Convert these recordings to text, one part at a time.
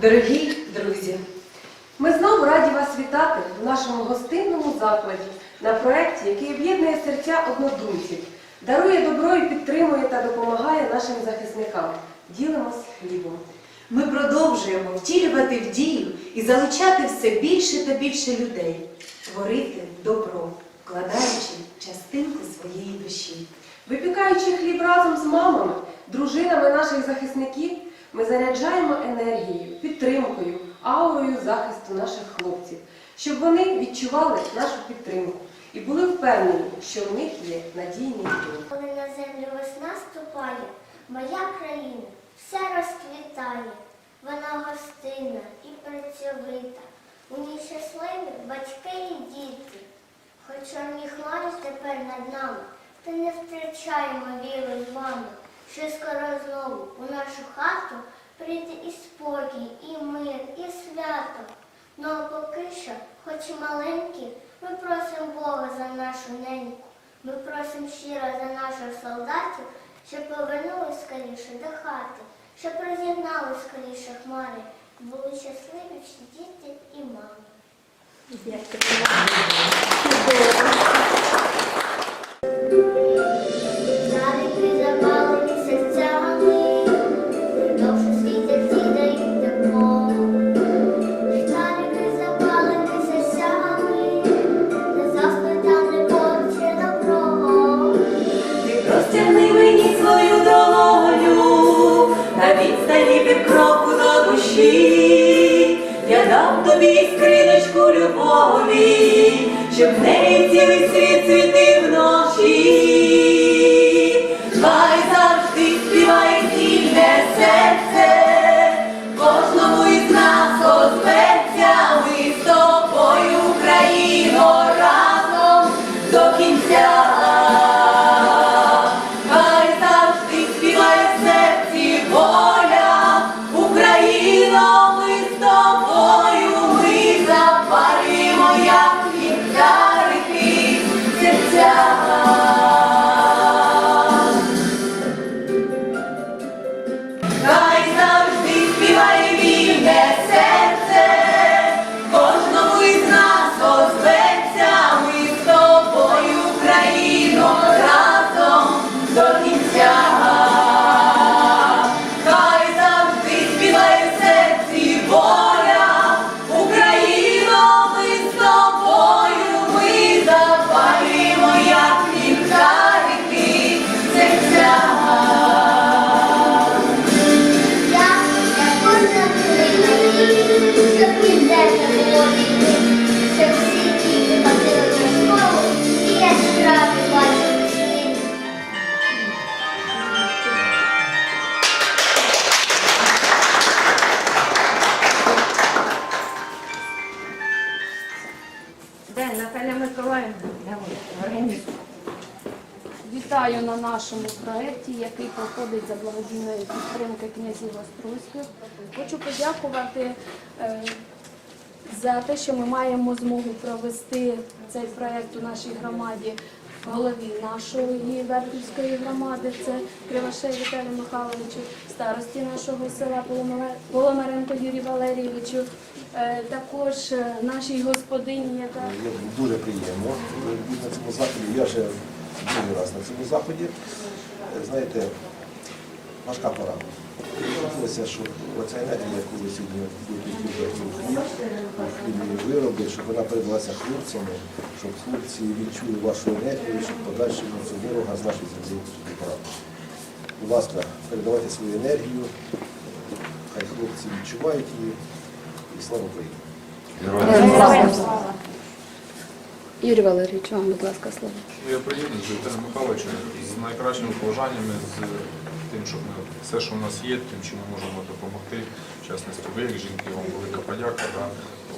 Дорогі друзі, ми знову раді вас вітати в нашому гостинному закладі на проєкті, який об'єднує серця однодумців, дарує добро і підтримує та допомагає нашим захисникам. Ділимось хлібом. Ми продовжуємо втілювати в дію і залучати все більше та більше людей, творити добро, вкладаючи частинку своєї душі. Випікаючи хліб разом з мамами, дружинами наших захисників, ми заряджаємо енергією, підтримкою, аурою захисту наших хлопців, щоб вони відчували нашу підтримку і були впевнені, що в них є надійний дім. Коли на землю весна ступає, моя країна вся розквітає. Вона гостинна і працьовита. У ній щасливі батьки і діти. Хоч чорні хмари тепер над нами, та не втрачаємо віри з вами, що скоро знову у нашу хату прийде і спокій, і мир, і свято. Ну а поки що, хоч і маленькі, ми просимо Бога за нашу неньку. Ми просимо щиро за наших солдатів, щоб повернулись скоріше до хати, щоб розігнали скоріше хмари, були щасливі всі діти і мами. Навіки як нашому проєкті, який проходить за благодійної підтримки князів Острозьких. Хочу подякувати е, за те, що ми маємо змогу провести цей проєкт у нашій громаді голові нашої Верхівської громади, це Кривошей Віталію Михайловичу, старості нашого села Поломаре- Поломаренко Юрію Валерійовичу, е, також е, нашій господині, яка Дуже приємно. Я вже другий раз на цьому заході. Е, Знаєте, важка пора. Хотілося, щоб оця енергія, яку ви сьогодні будете у хліб, вироби, щоб вона передалася хлопцями, щоб хлопці відчули вашу енергію, щоб подальше цього ворога з нашої землі вибрати. Будь ласка, передавайте свою енергію, хай хлопці відчувають її. І слава Україні! Юрій Валерійович, вам, будь ласка, слово. Ну, Я приєднуюсь з Віталієм Михайловичем з найкращими побажаннями, з тим, щоб ми все, що в нас є, тим, чим ми можемо допомогти. В частності, ви як жінки, вам велика подяка, да,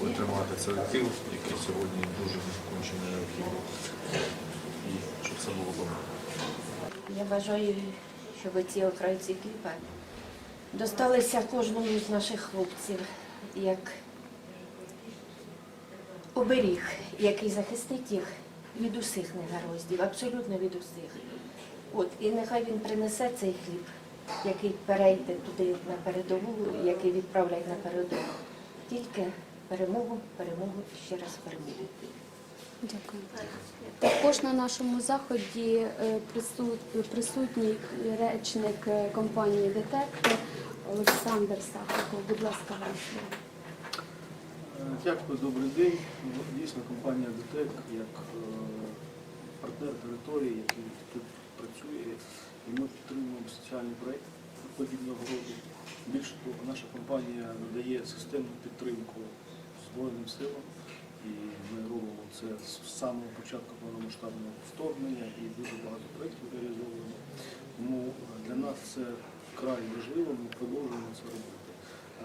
ви тримаєте цей тил, який сьогодні дуже кончено необхідний. І щоб все було добре. Я бажаю, щоб ці окрайці Києва досталися кожному з наших хлопців як оберіг, який захистить їх від усіх негароздів, абсолютно від усіх. От, і нехай він принесе цей хліб який перейде туди на передову, який відправлять на передову. Тільки перемогу, перемогу ще раз перемогу. Дякую. Також на нашому заході е, присутній речник е, компанії «Детектор» Олександр Сахарков. Будь ласка, вам Дякую, добрий день. Ну, Дійсно, компанія ДТЕК як е, партнер території, який тут працює, і ми підтримуємо соціальний проєкт подібного роду. Більше того, наша компанія надає системну підтримку Збройним силам, і ми робимо це з самого початку повномасштабного вторгнення і дуже багато проєктів реалізовуємо. Тому е, для нас це вкрай важливо, ми продовжуємо це робити.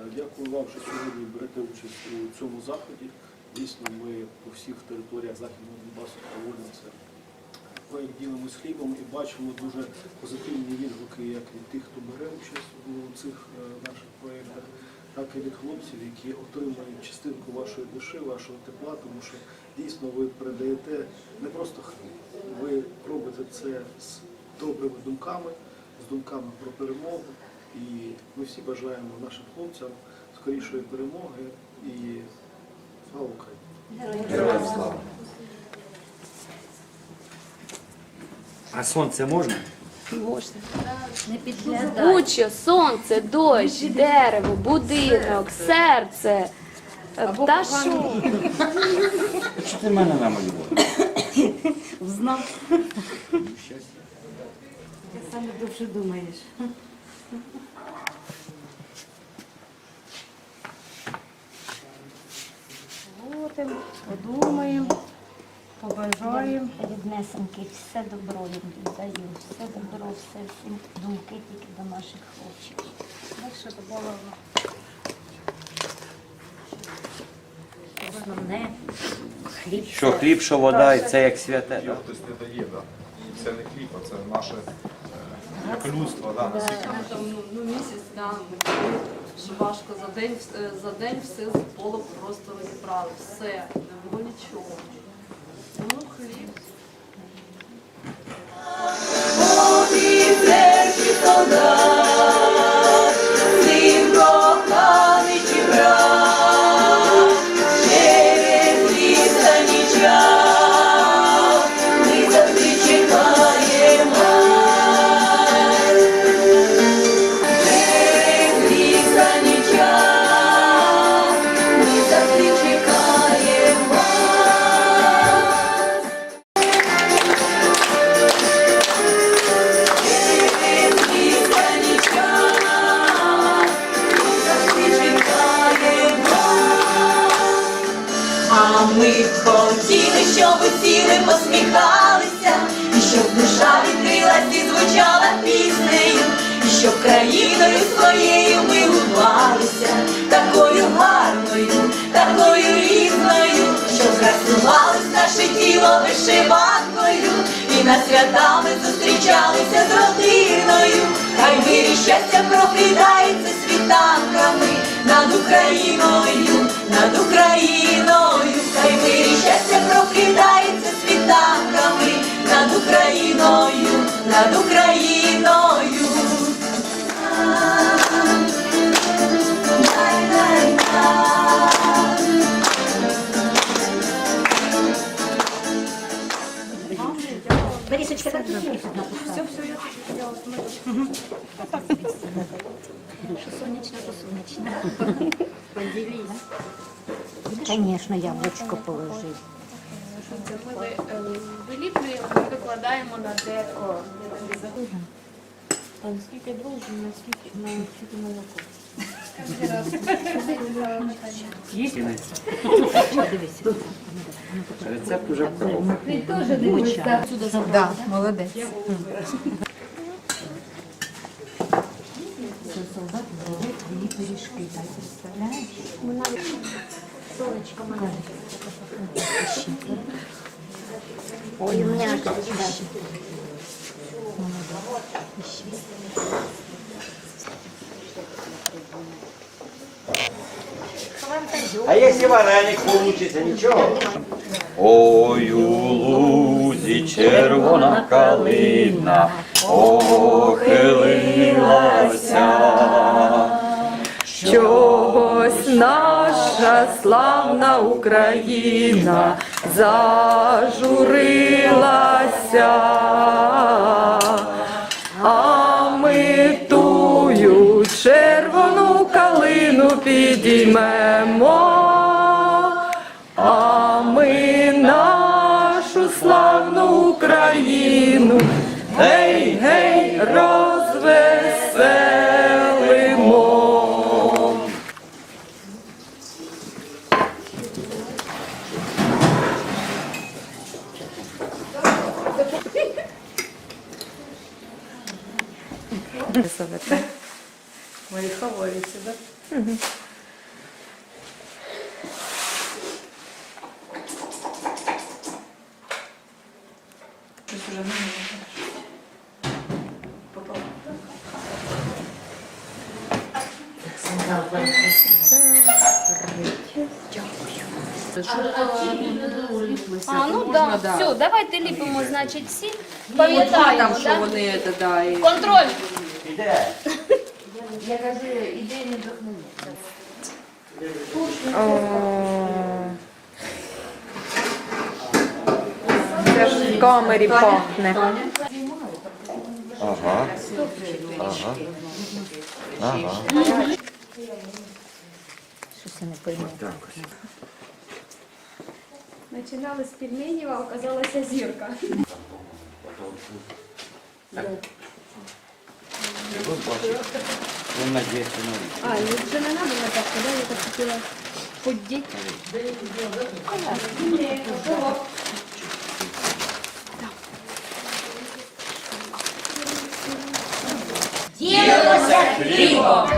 Е, Дякую вам, що сьогодні берете участь у цьому заході. Дійсно, ми по всіх територіях Західного Донбасу проводимо це проєкт ділимось хлібом і бачимо дуже позитивні відгуки як від тих, хто бере участь у цих е, наших проєктах, так і від хлопців, які отримують частинку вашої душі, вашого тепла, тому що дійсно ви передаєте не просто хліб, ви робите це з добрими думками, з думками про перемогу. І ми всі бажаємо нашим хлопцям скорішої перемоги і слава Україні! Героям слава! А сонце можна? Можна. Не підглядай. Будь-що, сонце, дощ, дерево, будинок, серце, пташок. Що ти мене намалював? Знав. Ти саме довше думаєш. Будемо, подумаємо, побажаємо. Ріднесеньки, все добро їм віддаю, все добро, все всім думки тільки до наших хлопчиків. Дальше добавимо. Основне хліб. Що хліб, що вода, і це як святе. Його хтось не дає, да. І це не хліб, а це наше як людство, да, наскільки ми Там, ну, ну, місяць, да, ми що важко за день, е, за день все з полу просто розібрали. Все, не було нічого. Ну, хліб. Солдат, ми хотіли, щоб усіли посміхалися, і щоб душа відкрилась і звучала піснею, і щоб країною своєю ми любувалися, такою гарною, такою різною, щоб красувалось наше тіло вишиванкою, і на святами зустрічалися з родиною, хай вирі щастя прокидається Україною, над Україною. Дай-дай-дай. Борисочка, так Сонячно, то сонячно. Конечно, яблучко положив. Ми е, виліплюємо і викладаємо на деко. Скільки дрожжі, наскільки на скільки молоко. Рецепт уже в коробці. Солдат зробив твої пиріжки, так представляєш? Солнечко, маленькое. Ой, у меня А если вараник получится, ничего? Ой, у лузі червона калина похилилася. Що славна Україна зажурилася, а ми тую червону калину підіймемо, а ми нашу славну Україну, гей, гей, розвеселимо. Мої фавориті, так? А, ну да, все, давайте ліпимо, значить, всі. Пам'ятаємо, що да? вони це, да, і Контроль. Іде. Я кажу, іди не. Це ж в камері пахне. Ага. Ага. Ага. Починали з пельменів, а оказалася зірка. Ну, надіється на річ. А, ну вже не треба на так, да? Я так хотіла подіть. Ділимося хлібом!